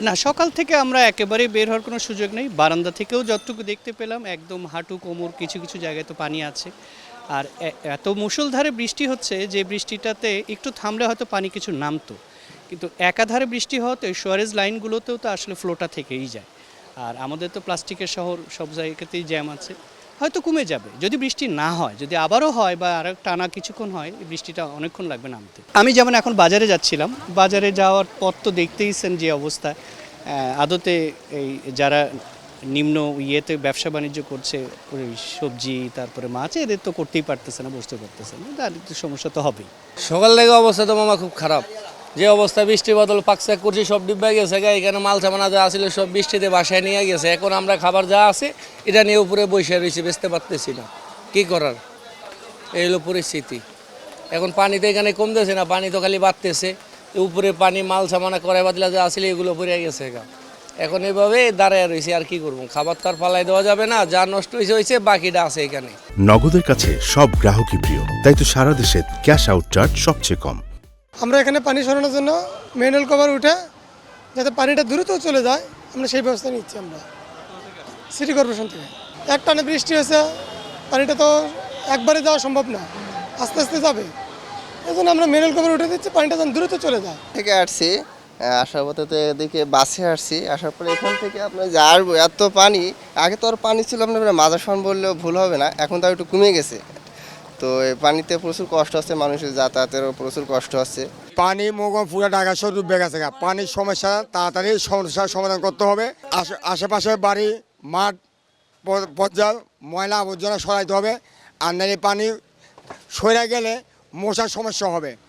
না, সকাল থেকে আমরা একেবারেই বের হওয়ার কোনো সুযোগ নেই। বারান্দা থেকেও যতটুকু দেখতে পেলাম, একদম হাঁটু, কোমর, কিছু কিছু জায়গায় তো পানি আছে। আর এত মুষলধারে বৃষ্টি হচ্ছে যে বৃষ্টিটাতে একটু থামলে হয়তো পানি কিছু নামতো। কিন্তু একাধারে বৃষ্টি হওয়াতে সোয়ারেজ লাইনগুলোতেও তো আসলে ফ্লোটা থেকেই যায়। আর আমাদের তো প্লাস্টিকের শহর সব জায়গাতেই জ্যাম আছে। হয়তো কমে যাবে। যদি বৃষ্টি না হয়, যদি আবারও হয় বা আর টানা কিছুক্ষণ হয় বৃষ্টিটা অনেকক্ষণ লাগবে নামতে। আমি যেমন এখন বাজারে যাচ্ছিলাম, বাজারে যাওয়ার পর তো দেখতেইছেন যে অবস্থা। আদতে এই যারা নিম্ন ইয়েতে ব্যবসা বাণিজ্য করছে সবজি, তারপরে মাছ, এদের তো করতেই পারতেছে না বুঝতে পারতেছে না। তাদের তো সমস্যা তো হবেই। সকাল থেকে অবস্থা তো মামা খুব খারাপ। যে অবস্থা, বৃষ্টি বদল পাকসাক করছি সব ডিব্বা গেছে গা এখানে মাল সামানা যা আসলে সব বৃষ্টিতে বাসায় নিয়ে গেছে। এখন আমরা খাবার যা আছে, এটা নিয়ে উপরে বসে রয়েছি বেচতে পারতেছি না। কি করার? এই হলো পরিস্থিতি। এখন পানি তো এখানে কমতেছে না, পানি তো খালি বাড়তেছে। উপরে পানি, মাল সামানা করে বাদলা যা আসলে এগুলো পড়ে গেছে গা। এখন এইভাবে দাঁড়ায় রয়েছে, আর কি করব? খাবার তো আর ফালাই দেওয়া যাবে না, যা নষ্ট হয়েছে হয়েছে, বাকিটা আছে এখানে। নগদের কাছে সব গ্রাহকই প্রিয়, তাই তো সারা দেশে ক্যাশ আউট চার্জ সবচেয়ে কম। আমরা এখানে পানি সরানোর জন্য ম্যানুয়াল কভার উঠে যাতে পানিটা দ্রুত চলে যায়, আমরা সেই ব্যবস্থা নিচ্ছি আমরা। সিটি কর্পোরেশন থেকে। এক টানে বৃষ্টি হয়েছে, পানিটা তো একবারে যাওয়া সম্ভব না, আস্তে আস্তে যাবে। এই জন্য আমরা ম্যানুয়াল কভার উঠে দিচ্ছি, পানিটা যেন দ্রুত চলে যায়। থেকে আসছি আসার পথে তো এদিকে বাসে আসছি, আসার পরে এখান থেকে আপনার যে আসব, এত পানি, আগে তো আর পানি ছিল আপনার মাজার সন বললেও ভুল হবে না, এখন তো একটু কমে গেছে। তো পানিতে প্রচুর কষ্ট হচ্ছে মানুষের যাতায়াতেরও প্রচুর কষ্ট হচ্ছে পানি মোগম পুরা ঢাকা শহর ডুবে গেছে পানির সমস্যা, তাড়াতাড়ি সমস্যার সমাধান করতে হবে। আশে- আশেপাশে বাড়ি, মাঠ পর্যায় ময়লা আবর্জনা সরাইতে হবে। আর নাহলে পানি সরে গেলে মশার সমস্যা হবে।